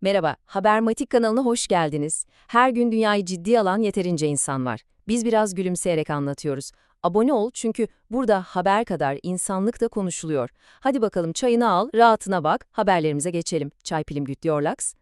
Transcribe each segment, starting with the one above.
Merhaba, Habermatik kanalına hoş geldiniz. Her gün dünyayı ciddiye alan yeterince insan var. Biz biraz gülümseyerek anlatıyoruz. Abone ol çünkü burada haber kadar insanlık da konuşuluyor. Hadi bakalım çayını al, rahatına bak, haberlerimize geçelim. Çay pilim güt diyor Laks.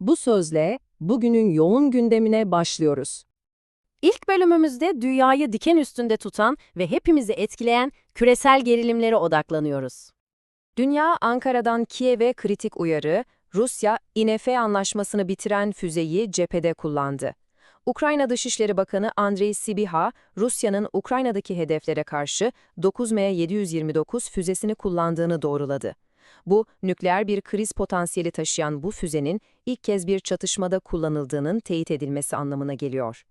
Bu sözle bugünün yoğun gündemine başlıyoruz. İlk bölümümüzde dünyayı diken üstünde tutan ve hepimizi etkileyen küresel gerilimlere odaklanıyoruz. Dünya Ankara'dan Kiev'e kritik uyarı, Rusya INF anlaşmasını bitiren füzeyi cephede kullandı. Ukrayna Dışişleri Bakanı Andrei Sibiha, Rusya'nın Ukrayna'daki hedeflere karşı 9M729 füzesini kullandığını doğruladı. Bu, nükleer bir kriz potansiyeli taşıyan bu füzenin ilk kez bir çatışmada kullanıldığının teyit edilmesi anlamına geliyor.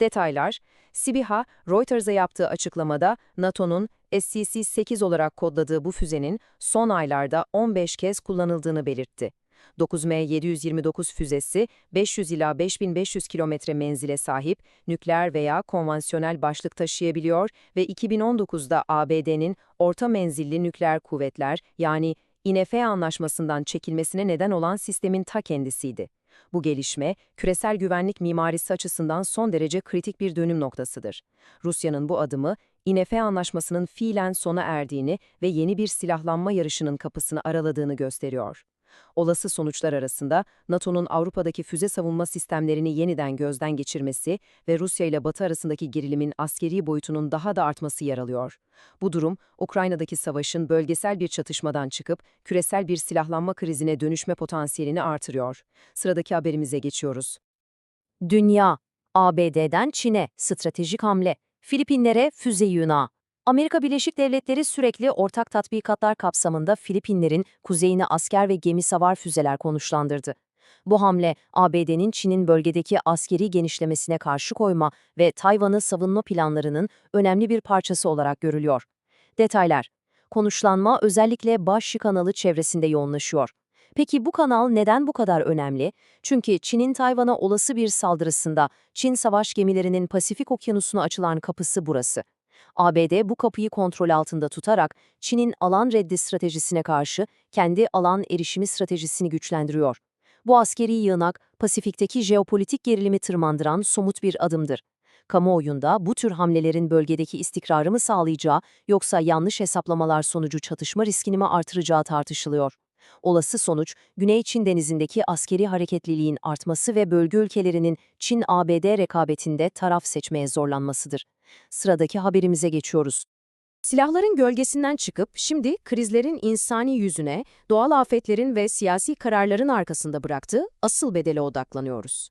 Detaylar, Sibiha, Reuters'a yaptığı açıklamada NATO'nun SCC-8 olarak kodladığı bu füzenin son aylarda 15 kez kullanıldığını belirtti. 9M729 füzesi 500 ila 5500 kilometre menzile sahip nükleer veya konvansiyonel başlık taşıyabiliyor ve 2019'da ABD'nin orta menzilli nükleer kuvvetler yani INF anlaşmasından çekilmesine neden olan sistemin ta kendisiydi. Bu gelişme, küresel güvenlik mimarisi açısından son derece kritik bir dönüm noktasıdır. Rusya'nın bu adımı, INF anlaşmasının fiilen sona erdiğini ve yeni bir silahlanma yarışının kapısını araladığını gösteriyor. Olası sonuçlar arasında NATO'nun Avrupa'daki füze savunma sistemlerini yeniden gözden geçirmesi ve Rusya ile Batı arasındaki gerilimin askeri boyutunun daha da artması yer alıyor. Bu durum, Ukrayna'daki savaşın bölgesel bir çatışmadan çıkıp küresel bir silahlanma krizine dönüşme potansiyelini artırıyor. Sıradaki haberimize geçiyoruz. Dünya, ABD'den Çin'e stratejik hamle, Filipinlere füze yunağı. Amerika Birleşik Devletleri sürekli ortak tatbikatlar kapsamında Filipinlerin kuzeyine asker ve gemi savar füzeler konuşlandırdı. Bu hamle, ABD'nin Çin'in bölgedeki askeri genişlemesine karşı koyma ve Tayvan'ı savunma planlarının önemli bir parçası olarak görülüyor. Detaylar Konuşlanma özellikle Başşı kanalı çevresinde yoğunlaşıyor. Peki bu kanal neden bu kadar önemli? Çünkü Çin'in Tayvan'a olası bir saldırısında Çin savaş gemilerinin Pasifik Okyanusu'na açılan kapısı burası. ABD bu kapıyı kontrol altında tutarak Çin'in alan reddi stratejisine karşı kendi alan erişimi stratejisini güçlendiriyor. Bu askeri yığınak, Pasifik'teki jeopolitik gerilimi tırmandıran somut bir adımdır. Kamuoyunda bu tür hamlelerin bölgedeki istikrarı mı sağlayacağı yoksa yanlış hesaplamalar sonucu çatışma riskini mi artıracağı tartışılıyor. Olası sonuç, Güney Çin denizindeki askeri hareketliliğin artması ve bölge ülkelerinin Çin-ABD rekabetinde taraf seçmeye zorlanmasıdır. Sıradaki haberimize geçiyoruz. Silahların gölgesinden çıkıp şimdi krizlerin insani yüzüne, doğal afetlerin ve siyasi kararların arkasında bıraktığı asıl bedele odaklanıyoruz.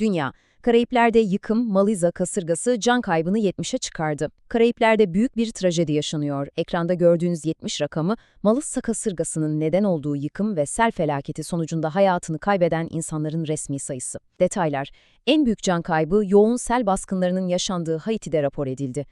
Dünya, Karayipler'de yıkım, Maliza kasırgası can kaybını 70'e çıkardı. Karayipler'de büyük bir trajedi yaşanıyor. Ekranda gördüğünüz 70 rakamı, Maliza kasırgasının neden olduğu yıkım ve sel felaketi sonucunda hayatını kaybeden insanların resmi sayısı. Detaylar, en büyük can kaybı yoğun sel baskınlarının yaşandığı Haiti'de rapor edildi.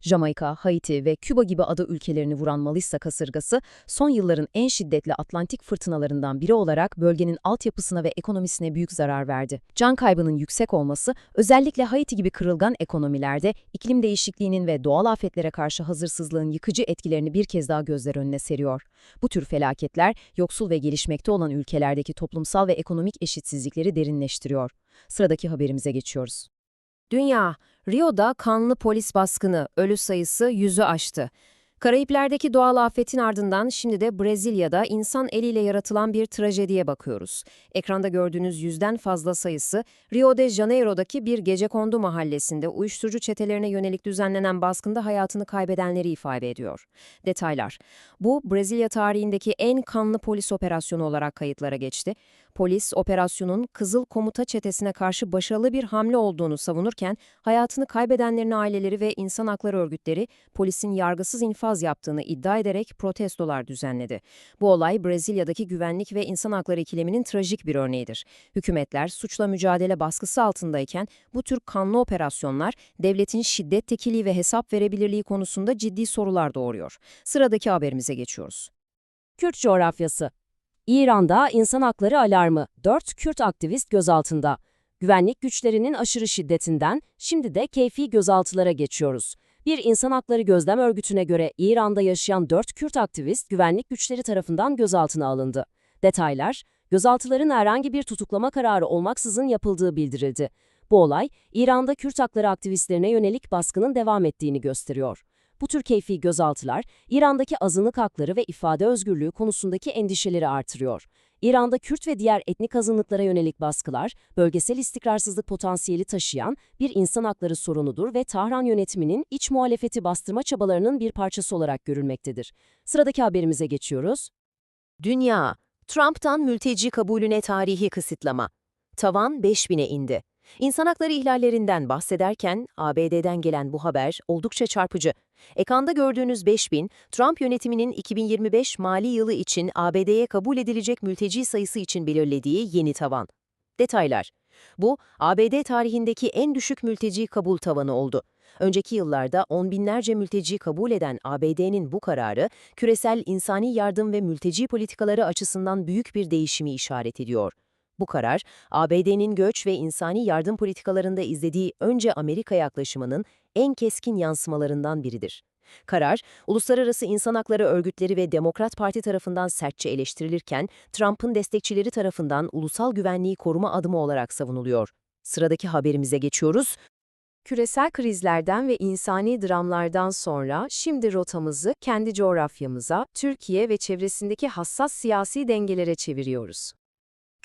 Jamaika, Haiti ve Küba gibi ada ülkelerini vuran Malissa kasırgası, son yılların en şiddetli Atlantik fırtınalarından biri olarak bölgenin altyapısına ve ekonomisine büyük zarar verdi. Can kaybının yüksek olması, özellikle Haiti gibi kırılgan ekonomilerde iklim değişikliğinin ve doğal afetlere karşı hazırsızlığın yıkıcı etkilerini bir kez daha gözler önüne seriyor. Bu tür felaketler, yoksul ve gelişmekte olan ülkelerdeki toplumsal ve ekonomik eşitsizlikleri derinleştiriyor. Sıradaki haberimize geçiyoruz. Dünya, Rio'da kanlı polis baskını, ölü sayısı yüzü aştı. Karayipler'deki doğal afetin ardından şimdi de Brezilya'da insan eliyle yaratılan bir trajediye bakıyoruz. Ekranda gördüğünüz yüzden fazla sayısı Rio de Janeiro'daki bir gecekondu mahallesinde uyuşturucu çetelerine yönelik düzenlenen baskında hayatını kaybedenleri ifade ediyor. Detaylar. Bu Brezilya tarihindeki en kanlı polis operasyonu olarak kayıtlara geçti. Polis, operasyonun Kızıl Komuta çetesine karşı başarılı bir hamle olduğunu savunurken, hayatını kaybedenlerin aileleri ve insan hakları örgütleri polisin yargısız infaz yaptığını iddia ederek protestolar düzenledi. Bu olay Brezilya'daki güvenlik ve insan hakları ikileminin trajik bir örneğidir. Hükümetler suçla mücadele baskısı altındayken bu tür kanlı operasyonlar devletin şiddet tekiliği ve hesap verebilirliği konusunda ciddi sorular doğuruyor. Sıradaki haberimize geçiyoruz. Kürt coğrafyası. İran'da insan hakları alarmı. 4 Kürt aktivist gözaltında. Güvenlik güçlerinin aşırı şiddetinden şimdi de keyfi gözaltılara geçiyoruz. Bir insan hakları gözlem örgütüne göre İran'da yaşayan 4 Kürt aktivist güvenlik güçleri tarafından gözaltına alındı. Detaylar, Gözaltıların herhangi bir tutuklama kararı olmaksızın yapıldığı bildirildi. Bu olay, İran'da Kürt hakları aktivistlerine yönelik baskının devam ettiğini gösteriyor. Bu tür keyfi gözaltılar, İran'daki azınlık hakları ve ifade özgürlüğü konusundaki endişeleri artırıyor. İran'da Kürt ve diğer etnik azınlıklara yönelik baskılar, bölgesel istikrarsızlık potansiyeli taşıyan bir insan hakları sorunudur ve Tahran yönetiminin iç muhalefeti bastırma çabalarının bir parçası olarak görülmektedir. Sıradaki haberimize geçiyoruz. Dünya, Trump'tan mülteci kabulüne tarihi kısıtlama. Tavan 5000'e indi. İnsan hakları ihlallerinden bahsederken ABD'den gelen bu haber oldukça çarpıcı. Ekranda gördüğünüz 5000, Trump yönetiminin 2025 mali yılı için ABD'ye kabul edilecek mülteci sayısı için belirlediği yeni tavan. Detaylar. Bu, ABD tarihindeki en düşük mülteci kabul tavanı oldu. Önceki yıllarda on binlerce mülteci kabul eden ABD'nin bu kararı, küresel insani yardım ve mülteci politikaları açısından büyük bir değişimi işaret ediyor. Bu karar, ABD'nin göç ve insani yardım politikalarında izlediği önce Amerika yaklaşımının en keskin yansımalarından biridir. Karar, uluslararası insan hakları örgütleri ve Demokrat Parti tarafından sertçe eleştirilirken, Trump'ın destekçileri tarafından ulusal güvenliği koruma adımı olarak savunuluyor. Sıradaki haberimize geçiyoruz. Küresel krizlerden ve insani dramlardan sonra şimdi rotamızı kendi coğrafyamıza, Türkiye ve çevresindeki hassas siyasi dengelere çeviriyoruz.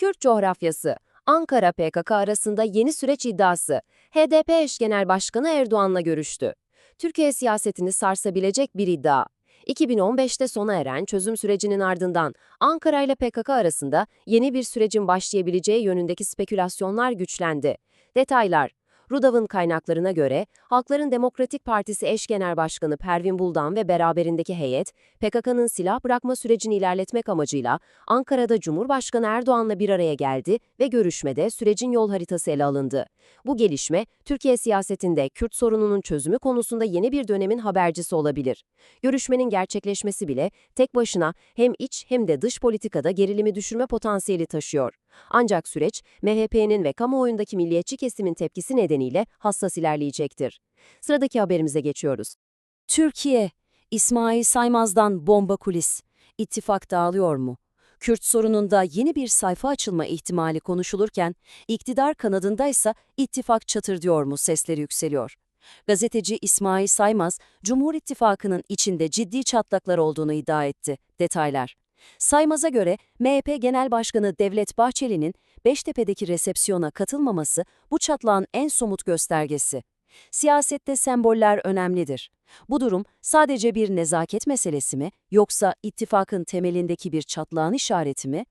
Kürt coğrafyası, Ankara PKK arasında yeni süreç iddiası. HDP eş genel başkanı Erdoğan'la görüştü. Türkiye siyasetini sarsabilecek bir iddia. 2015'te sona eren çözüm sürecinin ardından Ankara ile PKK arasında yeni bir sürecin başlayabileceği yönündeki spekülasyonlar güçlendi. Detaylar Rudav'ın kaynaklarına göre Halkların Demokratik Partisi eş genel başkanı Pervin Buldan ve beraberindeki heyet, PKK'nın silah bırakma sürecini ilerletmek amacıyla Ankara'da Cumhurbaşkanı Erdoğan'la bir araya geldi ve görüşmede sürecin yol haritası ele alındı. Bu gelişme, Türkiye siyasetinde Kürt sorununun çözümü konusunda yeni bir dönemin habercisi olabilir. Görüşmenin gerçekleşmesi bile tek başına hem iç hem de dış politikada gerilimi düşürme potansiyeli taşıyor. Ancak süreç, MHP'nin ve kamuoyundaki milliyetçi kesimin tepkisi nedeniyle hassas ilerleyecektir. Sıradaki haberimize geçiyoruz. Türkiye, İsmail Saymaz'dan bomba kulis. İttifak dağılıyor mu? Kürt sorununda yeni bir sayfa açılma ihtimali konuşulurken, iktidar kanadındaysa ittifak çatır diyor mu sesleri yükseliyor. Gazeteci İsmail Saymaz, Cumhur İttifakı'nın içinde ciddi çatlaklar olduğunu iddia etti. Detaylar. Saymaz'a göre MHP Genel Başkanı Devlet Bahçeli'nin Beştepe'deki resepsiyona katılmaması bu çatlağın en somut göstergesi. Siyasette semboller önemlidir. Bu durum sadece bir nezaket meselesi mi yoksa ittifakın temelindeki bir çatlağın işareti mi?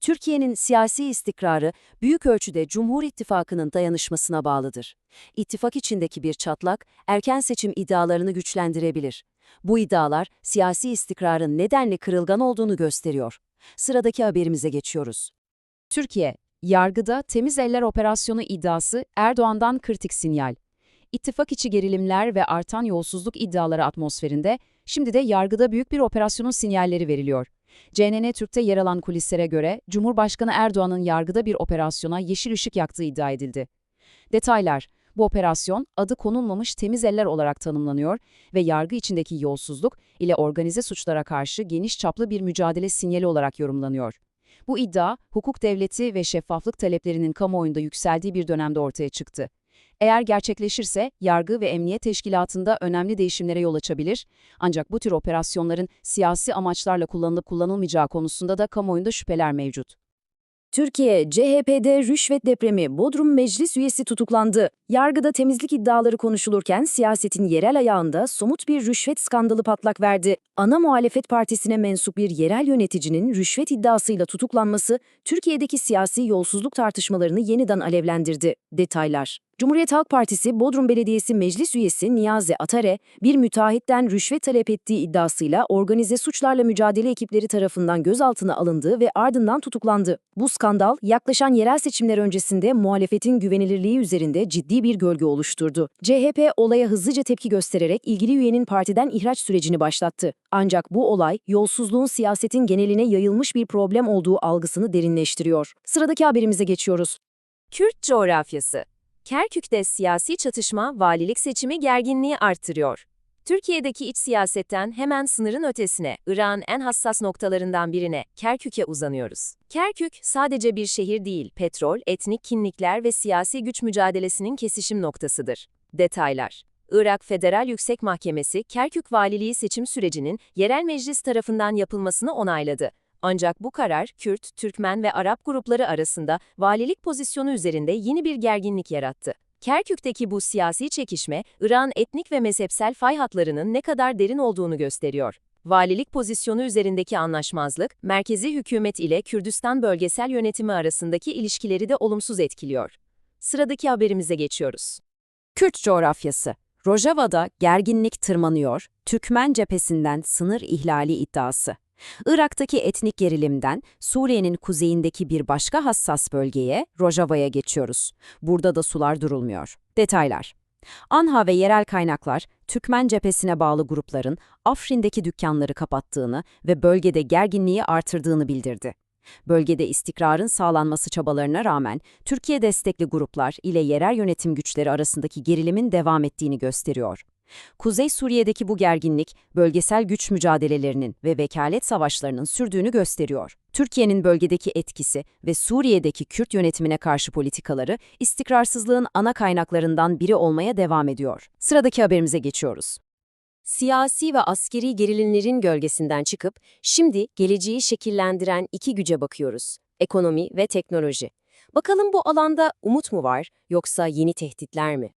Türkiye'nin siyasi istikrarı büyük ölçüde Cumhur İttifakı'nın dayanışmasına bağlıdır. İttifak içindeki bir çatlak erken seçim iddialarını güçlendirebilir. Bu iddialar siyasi istikrarın nedenle kırılgan olduğunu gösteriyor. Sıradaki haberimize geçiyoruz. Türkiye, yargıda temiz eller operasyonu iddiası Erdoğan'dan kritik sinyal. İttifak içi gerilimler ve artan yolsuzluk iddiaları atmosferinde şimdi de yargıda büyük bir operasyonun sinyalleri veriliyor. CNN Türk'te yer alan kulislere göre Cumhurbaşkanı Erdoğan'ın yargıda bir operasyona yeşil ışık yaktığı iddia edildi. Detaylar, bu operasyon adı konulmamış temiz eller olarak tanımlanıyor ve yargı içindeki yolsuzluk ile organize suçlara karşı geniş çaplı bir mücadele sinyali olarak yorumlanıyor. Bu iddia, hukuk devleti ve şeffaflık taleplerinin kamuoyunda yükseldiği bir dönemde ortaya çıktı. Eğer gerçekleşirse yargı ve emniyet teşkilatında önemli değişimlere yol açabilir. Ancak bu tür operasyonların siyasi amaçlarla kullanılıp kullanılmayacağı konusunda da kamuoyunda şüpheler mevcut. Türkiye, CHP'de rüşvet depremi Bodrum Meclis üyesi tutuklandı. Yargıda temizlik iddiaları konuşulurken siyasetin yerel ayağında somut bir rüşvet skandalı patlak verdi. Ana muhalefet partisine mensup bir yerel yöneticinin rüşvet iddiasıyla tutuklanması Türkiye'deki siyasi yolsuzluk tartışmalarını yeniden alevlendirdi. Detaylar Cumhuriyet Halk Partisi Bodrum Belediyesi Meclis Üyesi Niyazi Atare, bir müteahhitten rüşvet talep ettiği iddiasıyla organize suçlarla mücadele ekipleri tarafından gözaltına alındı ve ardından tutuklandı. Bu skandal, yaklaşan yerel seçimler öncesinde muhalefetin güvenilirliği üzerinde ciddi bir gölge oluşturdu. CHP olaya hızlıca tepki göstererek ilgili üyenin partiden ihraç sürecini başlattı. Ancak bu olay, yolsuzluğun siyasetin geneline yayılmış bir problem olduğu algısını derinleştiriyor. Sıradaki haberimize geçiyoruz. Kürt coğrafyası Kerkük'te siyasi çatışma valilik seçimi gerginliği arttırıyor. Türkiye'deki iç siyasetten hemen sınırın ötesine, Irak'ın en hassas noktalarından birine, Kerkük'e uzanıyoruz. Kerkük sadece bir şehir değil, petrol, etnik kimlikler ve siyasi güç mücadelesinin kesişim noktasıdır. Detaylar Irak Federal Yüksek Mahkemesi, Kerkük Valiliği seçim sürecinin yerel meclis tarafından yapılmasını onayladı. Ancak bu karar, Kürt, Türkmen ve Arap grupları arasında valilik pozisyonu üzerinde yeni bir gerginlik yarattı. Kerkük'teki bu siyasi çekişme, Irak'ın etnik ve mezhepsel fay hatlarının ne kadar derin olduğunu gösteriyor. Valilik pozisyonu üzerindeki anlaşmazlık, merkezi hükümet ile Kürdistan bölgesel yönetimi arasındaki ilişkileri de olumsuz etkiliyor. Sıradaki haberimize geçiyoruz. Kürt coğrafyası. Rojava'da gerginlik tırmanıyor, Türkmen cephesinden sınır ihlali iddiası. Irak'taki etnik gerilimden Suriye'nin kuzeyindeki bir başka hassas bölgeye, Rojava'ya geçiyoruz. Burada da sular durulmuyor. Detaylar. ANHA ve yerel kaynaklar, Türkmen cephesine bağlı grupların Afrin'deki dükkanları kapattığını ve bölgede gerginliği artırdığını bildirdi. Bölgede istikrarın sağlanması çabalarına rağmen Türkiye destekli gruplar ile yerel yönetim güçleri arasındaki gerilimin devam ettiğini gösteriyor. Kuzey Suriye'deki bu gerginlik, bölgesel güç mücadelelerinin ve vekalet savaşlarının sürdüğünü gösteriyor. Türkiye'nin bölgedeki etkisi ve Suriye'deki Kürt yönetimine karşı politikaları, istikrarsızlığın ana kaynaklarından biri olmaya devam ediyor. Sıradaki haberimize geçiyoruz. Siyasi ve askeri gerilimlerin gölgesinden çıkıp, şimdi geleceği şekillendiren iki güce bakıyoruz. Ekonomi ve teknoloji. Bakalım bu alanda umut mu var, yoksa yeni tehditler mi?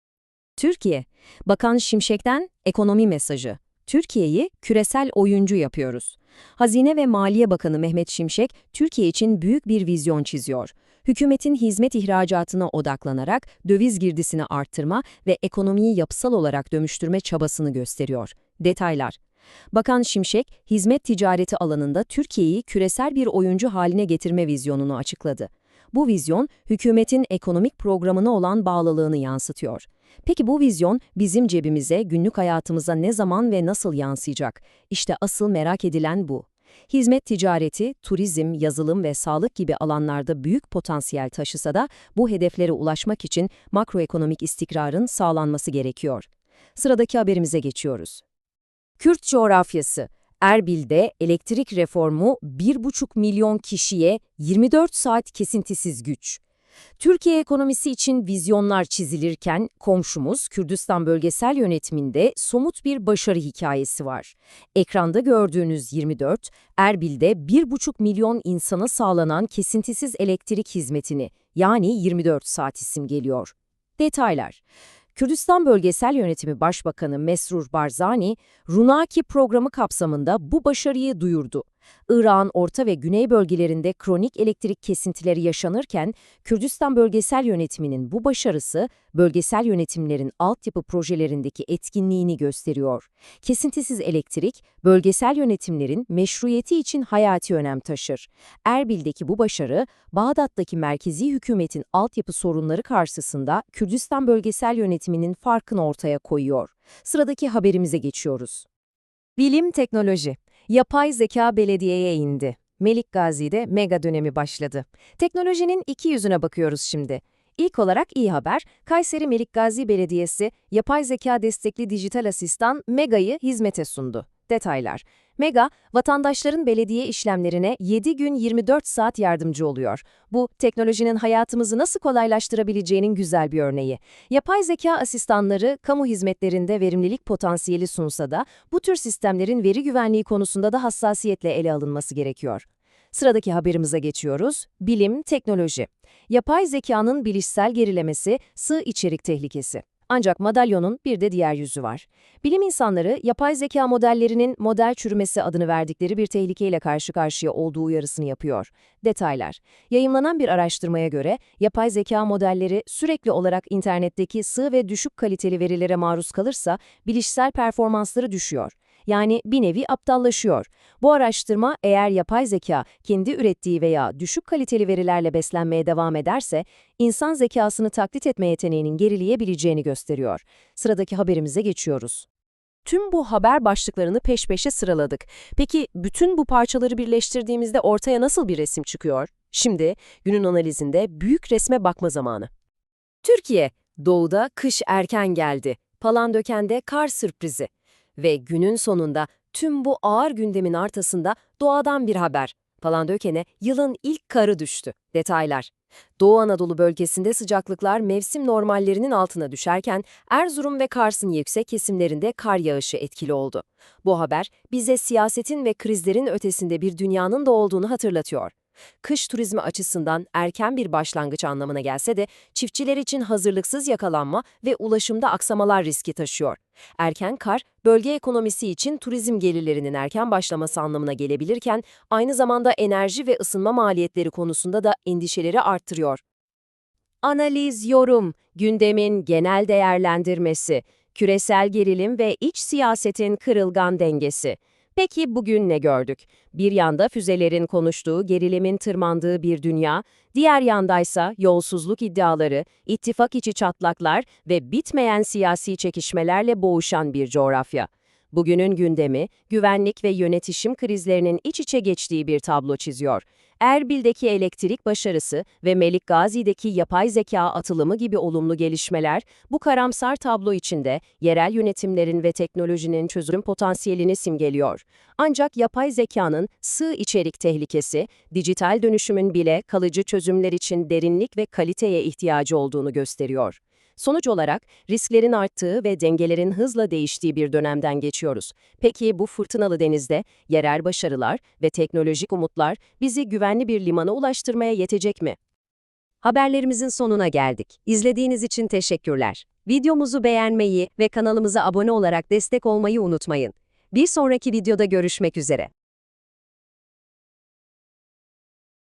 Türkiye, Bakan Şimşek'ten ekonomi mesajı. Türkiye'yi küresel oyuncu yapıyoruz. Hazine ve Maliye Bakanı Mehmet Şimşek, Türkiye için büyük bir vizyon çiziyor. Hükümetin hizmet ihracatına odaklanarak döviz girdisini arttırma ve ekonomiyi yapısal olarak dönüştürme çabasını gösteriyor. Detaylar Bakan Şimşek, hizmet ticareti alanında Türkiye'yi küresel bir oyuncu haline getirme vizyonunu açıkladı. Bu vizyon, hükümetin ekonomik programına olan bağlılığını yansıtıyor. Peki bu vizyon bizim cebimize, günlük hayatımıza ne zaman ve nasıl yansıyacak? İşte asıl merak edilen bu. Hizmet ticareti, turizm, yazılım ve sağlık gibi alanlarda büyük potansiyel taşısa da bu hedeflere ulaşmak için makroekonomik istikrarın sağlanması gerekiyor. Sıradaki haberimize geçiyoruz. Kürt coğrafyası. Erbil'de elektrik reformu 1,5 milyon kişiye 24 saat kesintisiz güç. Türkiye ekonomisi için vizyonlar çizilirken komşumuz Kürdistan bölgesel yönetiminde somut bir başarı hikayesi var. Ekranda gördüğünüz 24, Erbil'de 1,5 milyon insana sağlanan kesintisiz elektrik hizmetini yani 24 saat isim geliyor. Detaylar Kürdistan Bölgesel Yönetimi Başbakanı Mesrur Barzani, Runaki programı kapsamında bu başarıyı duyurdu. Irak'ın orta ve güney bölgelerinde kronik elektrik kesintileri yaşanırken, Kürdistan Bölgesel Yönetimi'nin bu başarısı, bölgesel yönetimlerin altyapı projelerindeki etkinliğini gösteriyor. Kesintisiz elektrik, bölgesel yönetimlerin meşruiyeti için hayati önem taşır. Erbil'deki bu başarı, Bağdat'taki merkezi hükümetin altyapı sorunları karşısında Kürdistan Bölgesel Yönetimi'nin farkını ortaya koyuyor. Sıradaki haberimize geçiyoruz. Bilim teknoloji. Yapay zeka belediyeye indi. Melik Gazi'de mega dönemi başladı. Teknolojinin iki yüzüne bakıyoruz şimdi. İlk olarak iyi haber, Kayseri Melik Gazi Belediyesi yapay zeka destekli dijital asistan Mega'yı hizmete sundu. Detaylar. Mega, vatandaşların belediye işlemlerine 7 gün 24 saat yardımcı oluyor. Bu, teknolojinin hayatımızı nasıl kolaylaştırabileceğinin güzel bir örneği. Yapay zeka asistanları, kamu hizmetlerinde verimlilik potansiyeli sunsa da, bu tür sistemlerin veri güvenliği konusunda da hassasiyetle ele alınması gerekiyor. Sıradaki haberimize geçiyoruz. Bilim, teknoloji. Yapay zekanın bilişsel gerilemesi, sığ içerik tehlikesi. Ancak madalyonun bir de diğer yüzü var. Bilim insanları, yapay zeka modellerinin model çürümesi adını verdikleri bir tehlikeyle karşı karşıya olduğu uyarısını yapıyor. Detaylar. Yayımlanan bir araştırmaya göre, yapay zeka modelleri sürekli olarak internetteki sığ ve düşük kaliteli verilere maruz kalırsa, bilişsel performansları düşüyor. Yani bir nevi aptallaşıyor. Bu araştırma eğer yapay zeka kendi ürettiği veya düşük kaliteli verilerle beslenmeye devam ederse, insan zekasını taklit etme yeteneğinin gerileyebileceğini gösteriyor. Sıradaki haberimize geçiyoruz. Tüm bu haber başlıklarını peş peşe sıraladık. Peki bütün bu parçaları birleştirdiğimizde ortaya nasıl bir resim çıkıyor? Şimdi günün analizinde büyük resme bakma zamanı. Türkiye, doğuda kış erken geldi. Palandöken'de kar sürprizi. Ve günün sonunda tüm bu ağır gündemin ortasında doğadan bir haber. Palandöken'e yılın ilk karı düştü. Detaylar. Doğu Anadolu bölgesinde sıcaklıklar mevsim normallerinin altına düşerken Erzurum ve Kars'ın yüksek kesimlerinde kar yağışı etkili oldu. Bu haber bize siyasetin ve krizlerin ötesinde bir dünyanın da olduğunu hatırlatıyor. Kış turizmi açısından erken bir başlangıç anlamına gelse de çiftçiler için hazırlıksız yakalanma ve ulaşımda aksamalar riski taşıyor. Erken kar, bölge ekonomisi için turizm gelirlerinin erken başlaması anlamına gelebilirken aynı zamanda enerji ve ısınma maliyetleri konusunda da endişeleri arttırıyor. Analiz, yorum, gündemin genel değerlendirmesi, küresel gerilim ve iç siyasetin kırılgan dengesi. Peki bugün ne gördük? Bir yanda füzelerin konuştuğu, gerilimin tırmandığı bir dünya, diğer yandaysa yolsuzluk iddiaları, ittifak içi çatlaklar ve bitmeyen siyasi çekişmelerle boğuşan bir coğrafya. Bugünün gündemi, güvenlik ve yönetişim krizlerinin iç içe geçtiği bir tablo çiziyor. Erbil'deki elektrik başarısı ve Melik Gazi'deki yapay zeka atılımı gibi olumlu gelişmeler bu karamsar tablo içinde yerel yönetimlerin ve teknolojinin çözüm potansiyelini simgeliyor. Ancak yapay zekanın sığ içerik tehlikesi, dijital dönüşümün bile kalıcı çözümler için derinlik ve kaliteye ihtiyacı olduğunu gösteriyor. Sonuç olarak risklerin arttığı ve dengelerin hızla değiştiği bir dönemden geçiyoruz. Peki bu fırtınalı denizde yerel başarılar ve teknolojik umutlar bizi güvenli bir limana ulaştırmaya yetecek mi? Haberlerimizin sonuna geldik. İzlediğiniz için teşekkürler. Videomuzu beğenmeyi ve kanalımıza abone olarak destek olmayı unutmayın. Bir sonraki videoda görüşmek üzere.